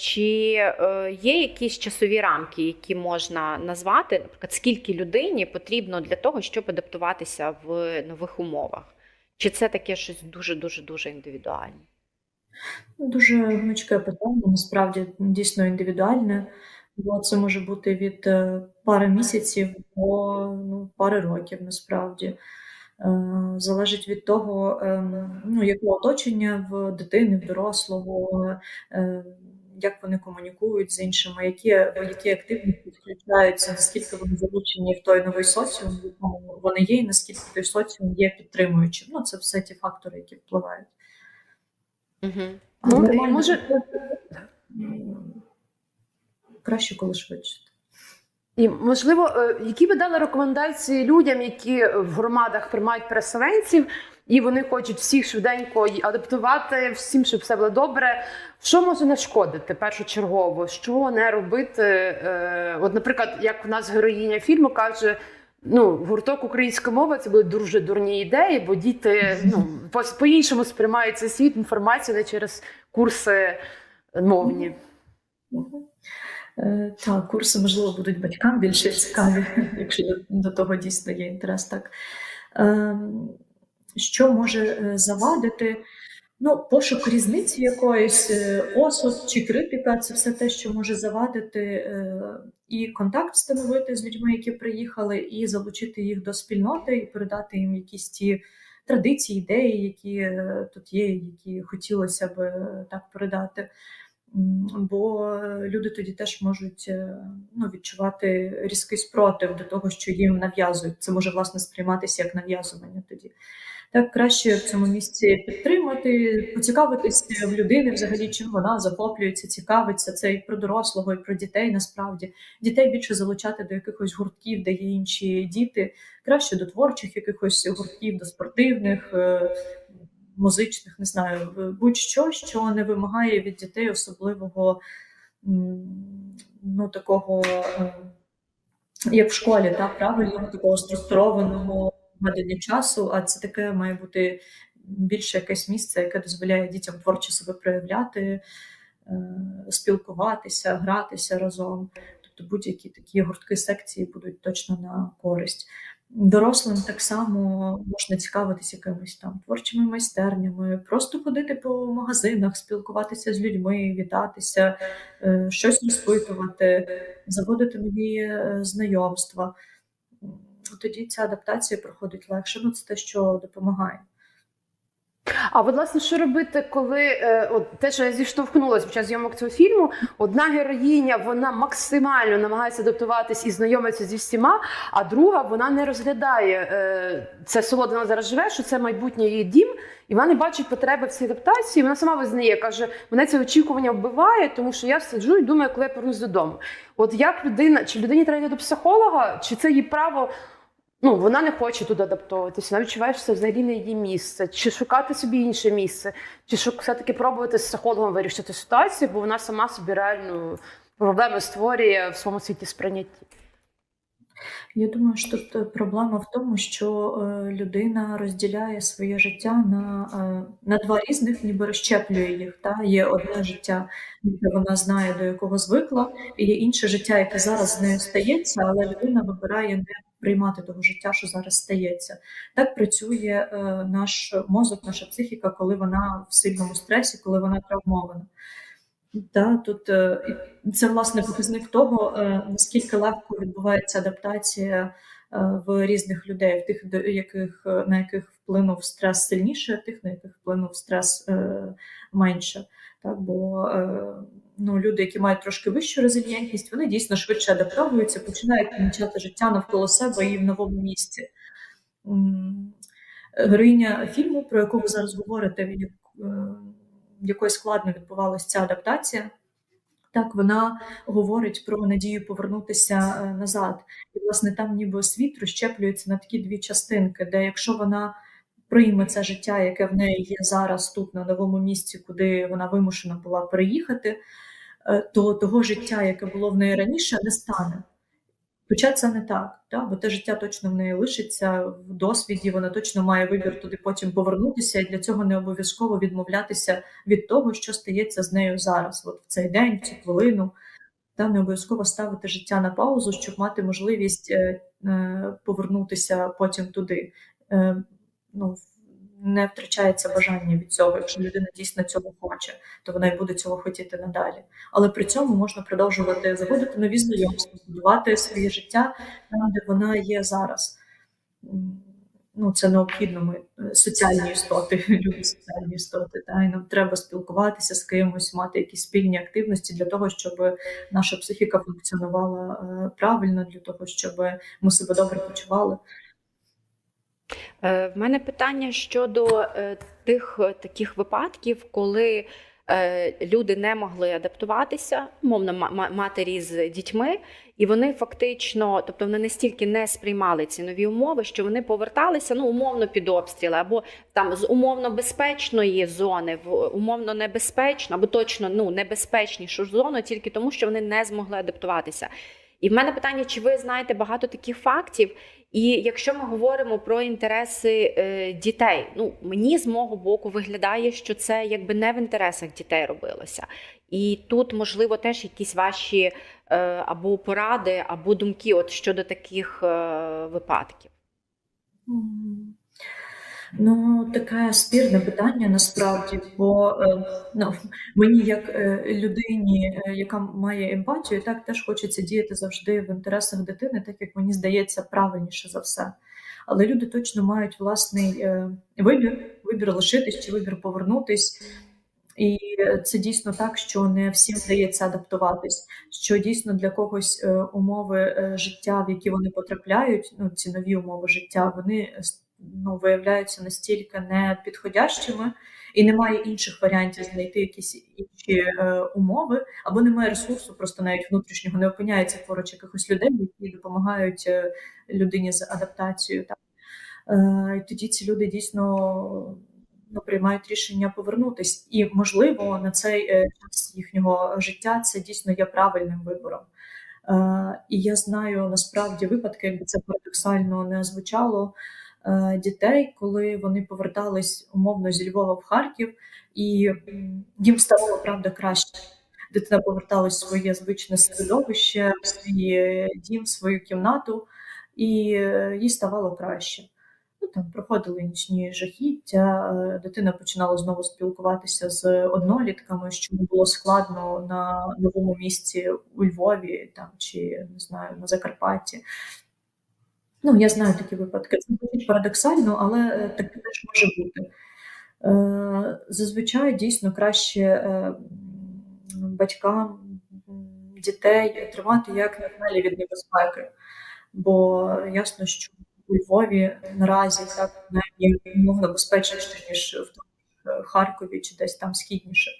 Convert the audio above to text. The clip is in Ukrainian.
чи е, є якісь часові рамки, які можна назвати, наприклад, скільки людині потрібно для того, щоб адаптуватися в нових умовах? Чи це таке щось дуже дуже дуже індивідуальне? Ну, Дуже гнучке питання, насправді дійсно індивідуальне, бо це може бути від е, пари місяців до ну, пари років насправді. Е, Залежить від того, ем, ну, яке оточення в дитини, в дорослого, як вони комунікують з іншими, які, які активності включаються, наскільки вони залучені в той новий соціум, в якому вони є, і наскільки той соціум є підтримуючим. Ну, це все ті фактори, які впливають. Угу. Ну, і може, Краще, коли швидше. і можливо, е, які би дали рекомендації людям, які в громадах приймають переселенців, і вони хочуть всіх швиденько адаптувати, всім, щоб все було добре. Що може нашкодити першочергово? Що не робити? Е, От, наприклад, як в нас героїня фільму каже. Ну, гурток українська мова це були дуже дурні ідеї, бо діти ну по- по-іншому сприймають світ інформацію не через курси мовні. Е, Так, курси, можливо, будуть батькам більше цікаві, якщо до, до того дійсно є інтерес. Так. Що може е, завадити? Ну, пошук різниці якоїсь, е, осуд чи критика це все те, що може завадити е, і контакт встановити з людьми, які приїхали, і залучити їх до спільноти, і передати їм якісь ті традиції, ідеї, які тут є, які хотілося б так передати. Бо люди тоді теж можуть ну, відчувати різкий спротив до того, що їм нав'язують. Це може власне сприйматися як нав'язування тоді. Так краще в цьому місці підтримати, поцікавитися в людини, взагалі, чим вона захоплюється, цікавиться. Це і про дорослого, і про дітей насправді. Дітей більше залучати до якихось гуртків, де є інші діти, краще до творчих якихось гуртків, до спортивних. е, Музичних, не знаю, будь-що, що не вимагає від дітей особливого ну, такого, е, як в школі, та, правильного, такого структурованого ведення часу, а це таке має бути більше якесь місце, яке дозволяє дітям творчо себе проявляти, е, спілкуватися, гратися разом. Тобто будь-які такі гуртки секції будуть точно на користь. Дорослим так само можна цікавитися якимись там творчими майстернями, просто ходити по магазинах, спілкуватися з людьми, вітатися, е, щось розпитувати, заводити нові е, знайомства. Тоді ця адаптація проходить легше. Ну, це те, що допомагає. А от, власне, що робити, коли е, от те, що я зіштовхнулася під час зйомок цього фільму, одна героїня вона максимально намагається адаптуватись і знайомиться зі всіма, а друга вона не розглядає е, це село, де вона зараз живе, що це майбутнє її дім, і вона не бачить потреби в цій адаптації. Вона сама визнає, каже, мене це очікування вбиває, тому що я сиджу і думаю, коли я повернусь додому. От як людина, чи людині треба йти до психолога, чи це її право? Ну, вона не хоче туди адаптовуватися, вона відчуває, що це взагалі не її місце, чи шукати собі інше місце, чи все-таки пробувати з психологом вирішити ситуацію, бо вона сама собі реальну проблему створює в своєму світі сприйнятті. Я думаю, що тут е, проблема в тому, що е, людина розділяє своє життя на, е, на два різних, ніби розщеплює їх. Та? Є одне життя, яке вона знає, до якого звикла, і є інше життя, яке зараз з нею стається, але людина вибирає не приймати того життя, що зараз стається. Так працює наш мозок, наша психіка, коли вона в сильному стресі, коли вона травмована. Да, тут е, це власне показник того, е, наскільки легко відбувається адаптація е, в різних людей, в тих, яких на яких вплинув стрес сильніше, тих, на яких вплинув стрес менше. Так, бо ну, люди, які мають трошки вищу резильєнтність, вони дійсно швидше адаптовуються, починають помічати життя навколо себе і в новому місці. Героїня фільму, про яку ви зараз говорите, е, якої складно відбувалася ця адаптація. Так, вона говорить про надію повернутися е, назад. І, власне, там ніби світ розщеплюється на такі дві частинки, де якщо вона прийме це життя, яке в неї є зараз тут, на новому місці, куди вона вимушена була переїхати, е, то того життя, яке було в неї раніше, не стане. Хоча це не так, та? бо те життя точно в неї лишиться в досвіді, вона точно має вибір туди потім повернутися, і для цього не обов'язково відмовлятися від того, що стається з нею зараз, от в цей день, в цю хвилину. Та не обов'язково ставити життя на паузу, щоб мати можливість е, е, повернутися потім туди. Е, ну, не втрачається бажання від цього. Якщо людина дійсно цього хоче, то вона й буде цього хотіти надалі. Але при цьому можна продовжувати заводити нові знайомства, будувати своє життя там, де вона є зараз. Ну, це необхідно. Ми е, соціальні істоти, люди соціальні істоти. Та, і нам треба спілкуватися з кимось, мати якісь спільні активності для того, щоб наша психіка функціонувала е, правильно, для того, щоб ми себе добре почували. Е, В мене питання щодо е, тих е, таких випадків, коли люди не могли адаптуватися, мовно ма- ма- матері з дітьми, і вони фактично, тобто вони настільки не сприймали ці нові умови, що вони поверталися ну умовно під обстріли, або там з умовно безпечної зони в умовно небезпечну, або точно ну небезпечнішу зону, тільки тому, що вони не змогли адаптуватися. І в мене питання: чи ви знаєте багато таких фактів? І якщо ми говоримо про інтереси е, дітей, ну мені з мого боку виглядає, що це якби не в інтересах дітей робилося. І тут, можливо, теж якісь ваші е, або поради, або думки от щодо таких е, випадків. Ну, таке спірне питання насправді, бо е, ну, мені, як е, людині, е, яка має емпатію, так теж хочеться діяти завжди в інтересах дитини, так як мені здається, правильніше за все. Але люди точно мають власний вибір, вибір лишитись чи вибір повернутись. І це дійсно так, що не всім вдається адаптуватись, що дійсно для когось умови життя, в які вони потрапляють, ну ці нові умови життя, вони ну, виявляються настільки непідходящими, і немає інших варіантів знайти якісь інші е, умови, або немає ресурсу, просто навіть внутрішнього не опиняється поруч якихось людей, які допомагають е, людині з адаптацією. Так? Е, і тоді ці люди дійсно ну, приймають рішення повернутись. І, можливо, на цей е, час їхнього життя це дійсно є правильним вибором. Е, І я знаю насправді випадки, якби це парадоксально не звучало, дітей, коли вони повертались умовно зі Львова в Харків, і їм ставало правда краще. Дитина поверталась в своє звичне середовище, в свій е, дім, в свою кімнату, і е, їй ставало краще. Ну, там проходили нічні жахіття, е, дитина починала знову спілкуватися з однолітками, що було складно на новому місці у Львові там, чи не знаю, на Закарпатті. Ну, я знаю такі випадки. Це звучить парадоксально, але е, таке теж може бути. Е, Зазвичай дійсно краще е, батькам дітей тримати як надалі від небезпеки. Бо ясно, що у Львові наразі так умовно безпечніше, ніж в Харкові чи десь там східніше.